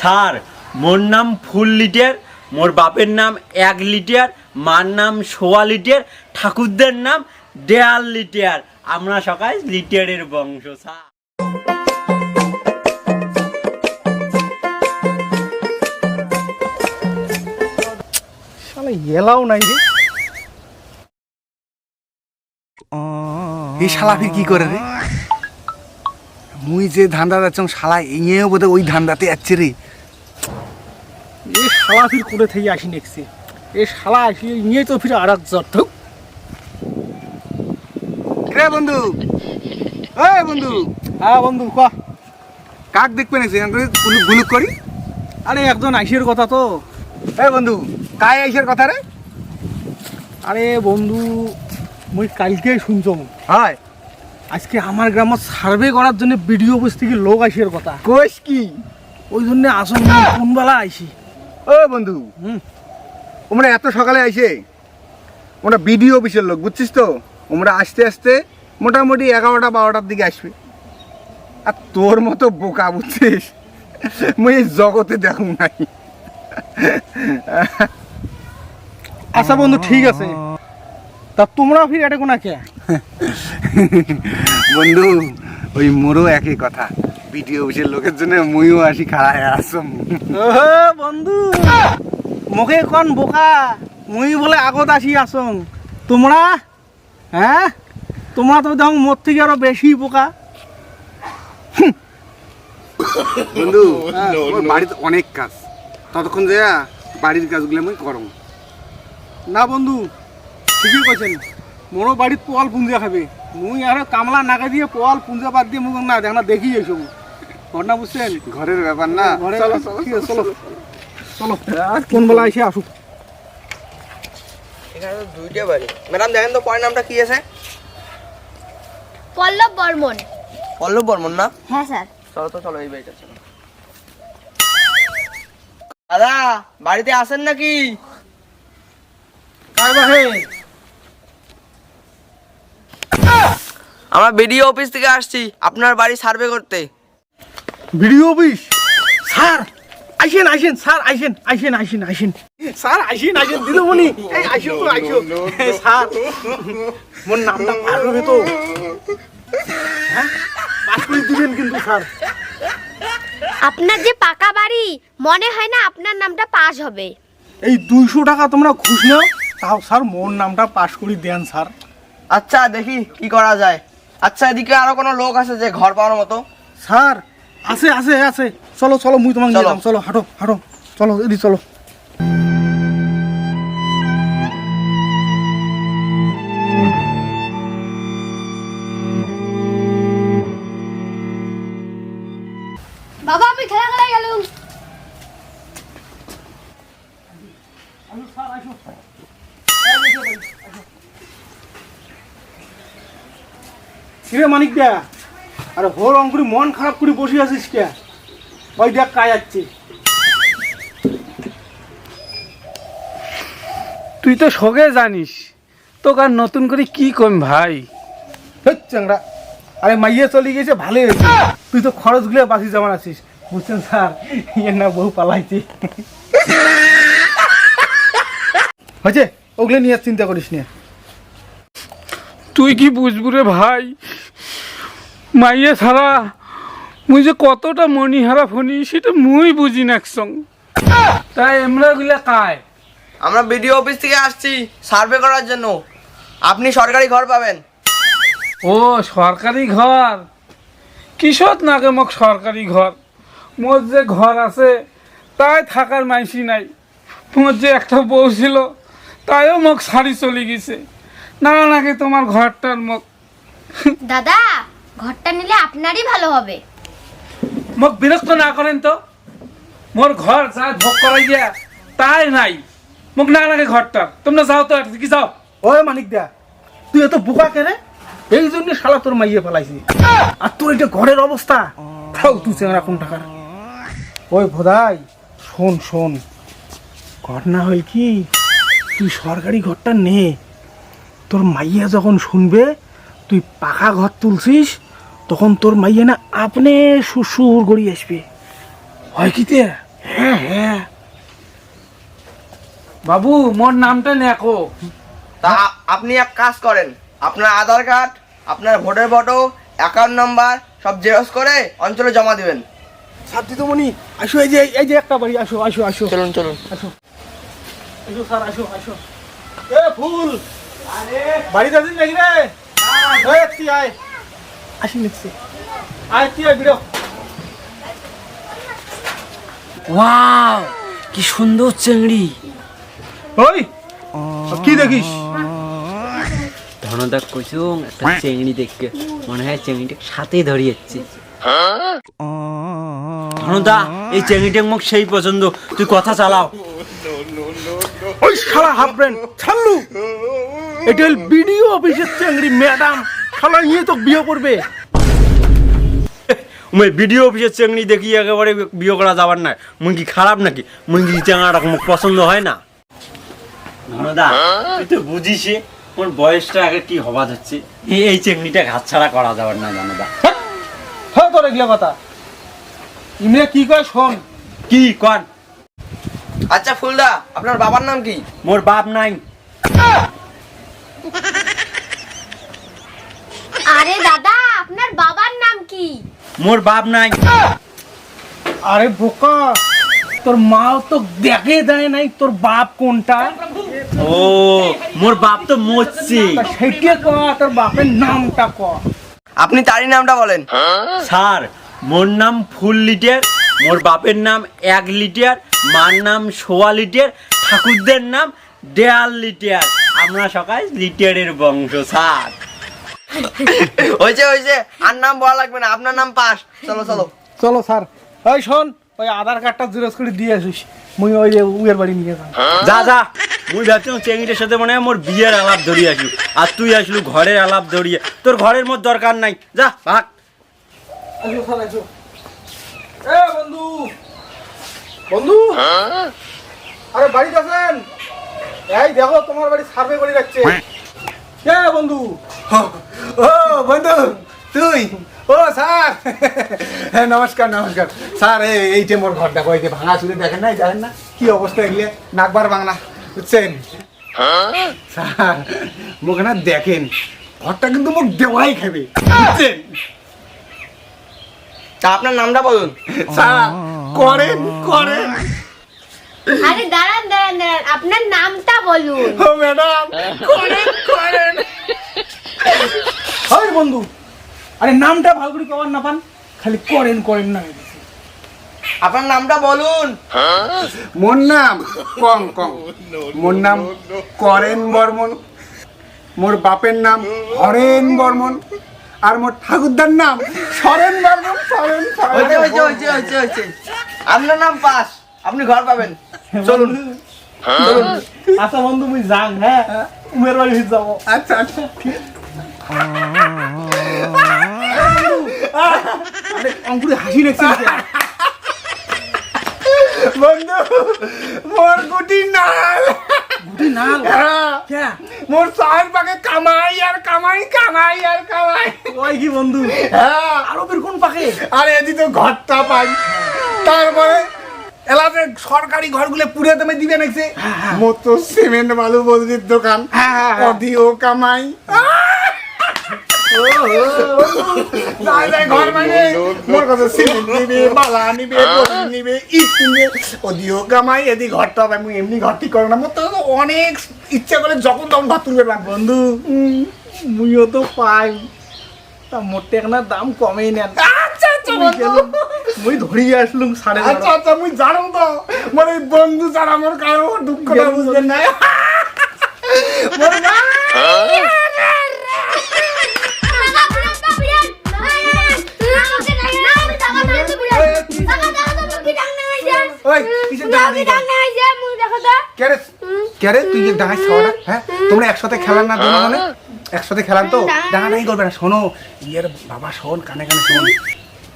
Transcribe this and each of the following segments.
Sir মোর নাম ফুল litre মোর বাপের নাম এক লিটার মার নাম সোয়া লিটার ঠাকুরদের নাম দেয়াল লিটার। আমরা সকাল লিটারের বংশ স্যার। শালা এলাও নাই রে। এই শালা ফির কি করে রে? মুই যে ধান্দা যাচ্ছ শালা ইয়েও বোধ ওই ধান্দাতে যাচ্ছে রে। এ শালা ফির করে থেকে আসি নেকছে এ শালা আসি নিয়ে তো ফির আর এক জ্বর তো রে বন্ধু? এ বন্ধু। হ্যাঁ বন্ধু ক? কাক দেখবে না গুলুক গুলুক করি? আরে একজন আইসের কথা তো। এ বন্ধু কাই আইসের কথা রে? আরে বন্ধু মুই কালকে শুনছম। হয়। আজকে আমার গ্রামত সার্ভে করার জন্য বিডিও অফিস থেকে লোক আইসের কথা। কোষ কি? ওই জন্য আসুন কোনবেলা আইসি? ও বন্ধু। তোমরা এত সকালে আইসে ওরা বিডিও অফিসের লোক বুঝছিস তো? তোমরা আসতে আসতে মোটামুটি এগারোটা বারোটার দিকে আসবে। আর তোর মতো বোকা বুঝছিস? মুই জগতে দেখুন নাই। আচ্ছা বন্ধু ঠিক আছে। তা তোমরা ফির এটা কোনা কে বন্ধু ওই মোরও একই কথা। বিডিও অফিসের লোকের জন্য মুইও আসি খাড়ায় আসম ওহো, বন্ধু মোকে কোন বোকা? মুই বলে আগত আসি আসং তোমরা হ্যাঁ? তোমরা তো দেখো মোর থেকে আরও বেশি বোকা। বন্ধু বাড়িতে অনেক কাজ। ততক্ষণ যে বাড়ির কাজগুলো মুই করম। না বন্ধু ঠিকই কইছেন। মোরও বাড়িত পোয়াল পুঞ্জা খাবে। মুই আর কামলা নাগা দিয়ে পোয়াল পুঞ্জা বাদ দিয়ে মুখ না দেখ না দেখি এসব ঘটনা বুঝছেন ঘরের ব্যাপার না। চলো কোন বেলা এসে আসুক। এখানে তো দুইটা বাড়ি ম্যাডাম দেখেন তো পরের নামটা কি আছে? পল্লব বর্মন। পল্লব বর্মন না? হ্যাঁ স্যার। চলো তো চলো এই বাড়িটা চলো দাদা বাড়িতে আসেন নাকি? আমরা বিডিও অফিস থেকে আসছি। আপনার বাড়ি সার্ভে করতে। Video office? স্যার আইসেন আইসেন স্যার আইসেন আইসেন আইসেন আইসেন। স্যার আইসেন আইসেন দিদিমণি এই আইসো তো আইসো। স্যার মোর নামটা পার হবে তো হ্যাঁ? পাস করে দিবেন কিন্তু স্যার। আপনার যে পাকা বাড়ি মনে হয় না আপনার নামটা পাস হবে। এই দুইশো টাকা তোমরা খুশ নাও তাও স্যার মোর নামটা পাস করে দেন স্যার। আচ্ছা দেখি কি করা যায়। আচ্ছা এদিকে আরও কোনো লোক আছে যে ঘর পাওয়ার মতো? স্যার আছে আছে আছে। চলো চলো মুই তোমাকে নিয়ে চলো। যাম। চলো হাঁটো হাঁটো। চলো এদি চলো। বাবা আমি খেলা খেলা গেলুম। কিরে মানিক দা? আরে হোর অঙ্কুরি মন খারাপ করে বসে আছিস কে? ওই দেখ কাজ যাচ্ছে তুই তো সগে জানিস। তোকে আর নতুন করে কি কম ভাই? চাংরা আরে মাইয়ে চলে গেছে ভালোই হয়েছে। তুই তো খরচ খরচগুলো বাঁচি যেমন আছিস বুঝছেন স্যার? ইয়ে না বহু পালাইছে। হয়েছে ওগুলো নিয়ে আর চিন্তা করিস না। তুই কি বুঝবু রে ভাই? মাইয়ে ছাড়া মুই যে কতটা মনিহারা ফনি সেটা মুই বুঝি না একসং তাই এমরা গুলা কায়। আমরা বিডিও অফিস থেকে আসছি সার্ভে করার জন্য। আপনি সরকারি ঘর পাবেন। ও সরকারি ঘর? কিসত নাগে মোক সরকারি ঘর? মোর যে ঘর আছে তাই থাকার মাইসি নাই। মোর যে একটা বউ ছিল তাইও মোক ছাড়ি চলে গেছে। না নাকি তোমার ঘরটার মোক। দাদা ঘরটা নিলে আপনারই ভালো হবে। মোক বিরক্ত না করেন তো? মোর ঘর যা ভোগ করাই দিয়া তাই নাই। মোক না লাগে ঘরটা তোমরা যাও তো কি যাও। ওই মানিক দা তুই এত বোকা কেনে? এই জন্য শালা তোর মাইয়ে ফেলাইছি। আর তোর এটা ঘরের অবস্থা? তাও তুই চেংরা কোন টাকার ওই ভোদাই শোন শোন। ঘটনা হয় কি? তুই সরকারি ঘরটা নে। তোর মাইয়া যখন শুনবে তুই পাকা ঘর তুলছিস তখন তোর মাইয়া না আপনি শ্বশুর গড়ি আসবে। হয় কি তে? হ্যাঁ হ্যাঁ। বাবু মোর নামটা নেকো তা আপনি এক কাজ করেন আপনার আধার কার্ড আপনার ভোটার ফটো অ্যাকাউন্ট নাম্বার সব জেরক্স করে অঞ্চলে জমা দিবেন। মনি আসো এই যে এই যে একটা বাড়ি আসো আসো আসো। চলুন চলুন। আসো। স্যার আসো আসো। এ ফুল! বাড়িতে আছিস নাকি রে। এই তুই আয়। আসি নিচ্ছি আয় তুই আয় বিড়ো ওয়াও কি সুন্দর চেংড়ি। ওই কি দেখিস? ধনদা কুসুম একটা চেংড়ি দেখকে মনে হয় চেংড়িটা সাথে ধরিয়েছি ধনদা এই চেংড়িটা মুখ সেই পছন্দ। তুই কথা চালাও। ওই শালা হাফ ব্রেন ছাড়লু এটা হল বিডিও অফিসের চেংড়ি ম্যাডাম শালা নিয়ে তো বিয়ে করবে। মুই ভিডিও অফিসের চেংড়ি দেখি একেবারে বিয়ে করা যাবার না মুই কি খারাপ নাকি? মুই কি চেঙাটা মুখ পছন্দ হয় না। ধনদা তুই তো বুঝিস মোর বয়সটা আগে কি হবা যাচ্ছে এই- এই চেংড়িটা ঘাত ছাড়া করা যাবার না জানদা হ্যাঁ তোর এগুলো কথা। ইমরে কি কয় শোন। কি কন? আচ্ছা ফুলদা আপনার বাবার নাম কি? মোর বাপ নাই আরে দাদা আপনার বাবার নাম কি মোর বাপ নাই। আরে বোকা তোর মাও তো দেখে দেয় নাই তোর বাপ কোনটা। ও মোর বাপ তো মরছে তা সেইটা ক তোর বাপের নামটা ক। আপনি তারই নামটা বলেন। স্যার মোর নাম ফুল লিটার মোর বাপের নাম এক লিটার মার নাম সোয়া লিটার ঠাকুরদের নাম দেয়াল লিটার। আমরা সকাল লিটারের বংশ স্যার। হয়েছে হয়েছে আর নাম বলা লাগবে না আপনার নাম পাস। চলো চলো। চলো স্যার। ওই শোন ওই আধার কার্ডটা জেরক্স করে দিয়ে আসিস। মুই ওই যে উয়ের বাড়ি নিয়ে যান যা যা। মুই ভাবছিলাম চেঙ্গিটার সাথে মনে হয় মোর বিয়ের আলাপ ধরিয়ে আসলু আর তুই আসলু ঘরের আলাপ ধরিয়ে। তোর ঘরের মধ্যে দরকার নাই। যা ভাগ। আসো আসো। এ বন্ধু। বন্ধু। আরে বাড়িতে আছেন? এই দেখো তোমার বাড়ি সার্ভে করে রাখছে। কে বন্ধু? ও বন্ধু তুই? ও স্যার। হ্যাঁ নমস্কার নমস্কার। স্যার এই এইটা মোর ঘর দেখো এই যে ভাঙা চুলে দেখেন না এই দেখেন না? কি অবস্থা এগুলো? নাকবার বাংলা বুঝছেন? স্যার মুখে না দেখেন ঘরটা কিন্তু মুখ দেওয়াই খাবে বুঝছেন? তা আপনার নামটা বলুন। স্যার করেন করেন। আরে দাঁড়ান দাঁড়ান দাঁড়ান আপনার নামটা বলুন। ও ম্যাডাম করেন বন্ধু? আরে নামটা ভালো করে কবার না পান খালি করেন করেন না। আপনার নামটা বলুন। মোর নাম কম কম মোর নাম করেন বর্মন। মোর বাপের নাম হরেন বর্মন। আর মোর ঠাকুরদার নাম সরেন বর্মন সরেন আপনার নাম পাস। আপনি ঘর পাবেন। চলুন। আচ্ছা বন্ধু মুই যাং হ্যাঁ? উমের বাড়ি যাব। আচ্ছা আচ্ছা। আরে অঙ্কুরে হাসি লেগছে বন্ধু মোর গুটি নাল। গুটি নাল? হ্যাঁ, কে? মোর চার পাকে কামাই আর কামাই কামাই আর কামাই। ওই কি বন্ধু? হ্যাঁ। আরও বের কোন পাকে। আর এদি তো ঘরটা পাই। তারপরে এলাকার সরকারি ঘরগুলো পুরে তুমি দিবে নাকি? মতো সিমেন্ট বালু বলজির দোকান। অধিও কামাই। ঘর মানে মোর কাছে সিমেন্ট নিবে বালা নিবে নিবে ইট নিবে এদি ঘরটা পাই মুই এমনি ঘর ঠিক করে না মোর তো অনেক ইচ্ছা করে যখন তখন ঘর তুলবে বন্ধু মুইও তো পাই তা একটা দাম কমেই নেন আচ্ছা আচ্ছা মুই আসলুম সাড়ে আচ্ছা আচ্ছা মুই জানো তো। মানে বন্ধু ছাড়া আমার কারও দুঃখটা বুঝবেন না। ওই কেরে কেরে তুই যে ডাঙায় খাওয়াটা হ্যাঁ? তোমরা একসাথে খেলার না মানে একসাথে খেলাম তো? করবে না শোনো ইয়ের বাবা শোন কানে কানে শোন।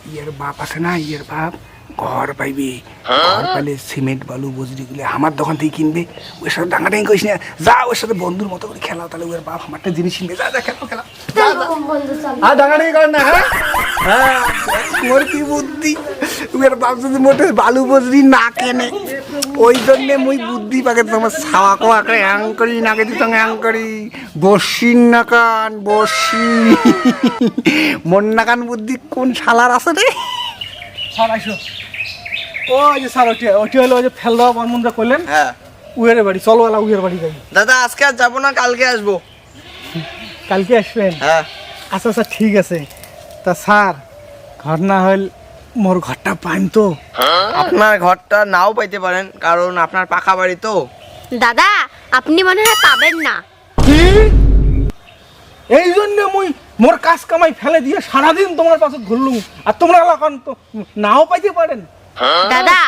ইয়ের বাপ আছে না ইয়ের বাপ? ঘর পাইবে ঘর পাইলে সিমেন্ট বালু বজরি গুলো আমার দোকান থেকে কিনবে। ওর সাথে ডাঙাডাঙি করিস না। যা ওর সাথে বন্ধুর মতো করে খেলা তাহলে ওর বাপ আমারটা জিনিস কিনবে যা যা খেলা খেলা আর করেন না হ্যাঁ? হ্যাঁ ওর কি বুদ্ধি? ওর বাপ যদি মোটে বালু বজরি না কেনে ওই জন্যে মুই বুদ্ধি পাকে তোমার ছাওয়া কোয়া করে অ্যাং করি নাকে দিত অ্যাং করি। বসিন নাকান বসি মন নাকান বুদ্ধি কোন শালার আছে রে? স্যার আইসো। ও যে স্যার ওটি ওটি হলো ওই যে ফেল দেওয়া বর্মনটা করলেন হ্যাঁ। উয়ের বাড়ি চলওয়ালা উয়ের বাড়ি যাই। দাদা আজকে আর যাব না কালকে আসব। কালকে আসবেন? হ্যাঁ। আচ্ছা আচ্ছা ঠিক আছে। তা স্যার ঘর না হইল মোর ঘরটা পাইন তো। আপনার ঘরটা নাও পাইতে পারেন কারণ আপনার পাকা বাড়ি তো। দাদা আপনি মনে হয় পাবেন না। মোর কাজ কামাই ফেলে দিয়ে সারাদিন তোমার পাশে ঘুরলুম। আর তোমরা এখন তো নাও পাইতে পারেন। দাদা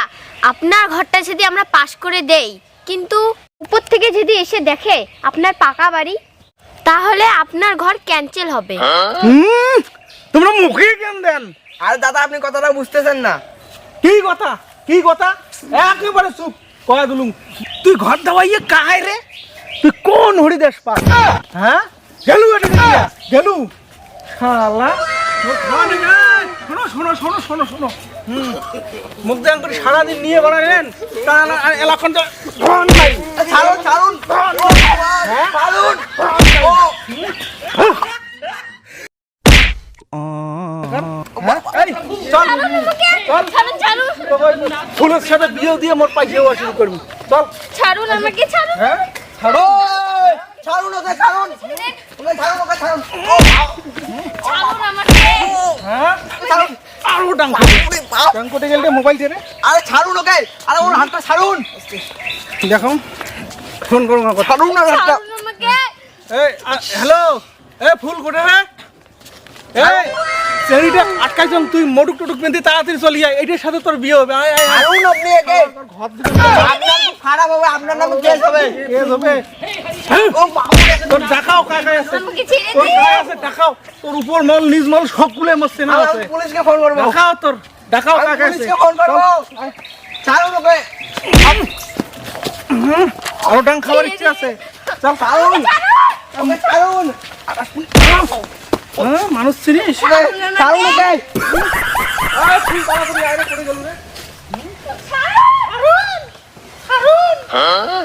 আপনার ঘরটা যদি আমরা পাশ করে দেই কিন্তু উপর থেকে যদি এসে দেখে আপনার পাকা বাড়ি তাহলে আপনার ঘর ক্যান্সেল হবে। হুম তোমরা মুখে কেন দেন। আর দাদা আপনি কথাটা বুঝতেছেন না। কি কথা? কি কথা? একেবারে চুপ। কয়া দিলুম তুই ঘর দাওয়াইয়ে কাহাই রে? তুই কোন হরিদেশ পা হ্যাঁ? গেলু এটা গেলু? শালা। শোনো শোনো শোনো শোনো শোনো। মুখ দেন করে সারাদিন নিয়ে বেড়ালেন তা না আর এলাকাটা ঘন নাই ছাড়ুন ছাড়ুন। ছাড়ুন। ও। এই, চল। চল। ফুলের সাথে বিয়ে দিয়ে মোর পাইছে শুরু করবি। চল। ছাড়ুন আমাকে ছাড়ুন। হ্যাঁ? ছাড়ুন। ছাড়ুন ওকে ছাড়ুন। আরও ডাং ডাং গেলে মোবাইল আরে ছাড়ুন ওকে। আরে ওর হাতটা ছাড়ুন। দেখো ফোন করো ছাড়ুন না হাতটা। এই হ্যালো এ ফুল কোটে রে? এই চেরিটা আটকাইছন তুই মটুক টুটুক পেন্দি তাড়াতাড়ি চলি আয়। এইটার সাথে তোর বিয়ে হবে। আয় আয় আয়। ছাড়ুন আপনি একে। ঘর দিকে আপনার খারাপ হবে আপনার নামে কেস হবে। কেস হবে। তোর দেখাও কাকাই আছে। তোর কাকাই আছে? দেখাও। তোর উপর মল নিজ মল সবগুলো আমার চেনা আমি আছে। পুলিশকে ফোন করব। দেখাও তোর দেখাও কাকাই আছে। পুলিশকে ফোন করব। ছাড়ুন ওকে আরও ডাং খাবার ইচ্ছে আছে। চল। ছাড়ুন। ছাড়ুন। হ্যাঁ মানুষ ছাড়ুন ওকে। তুই গেল রে। ছাড়ুন। ছাড়ুন।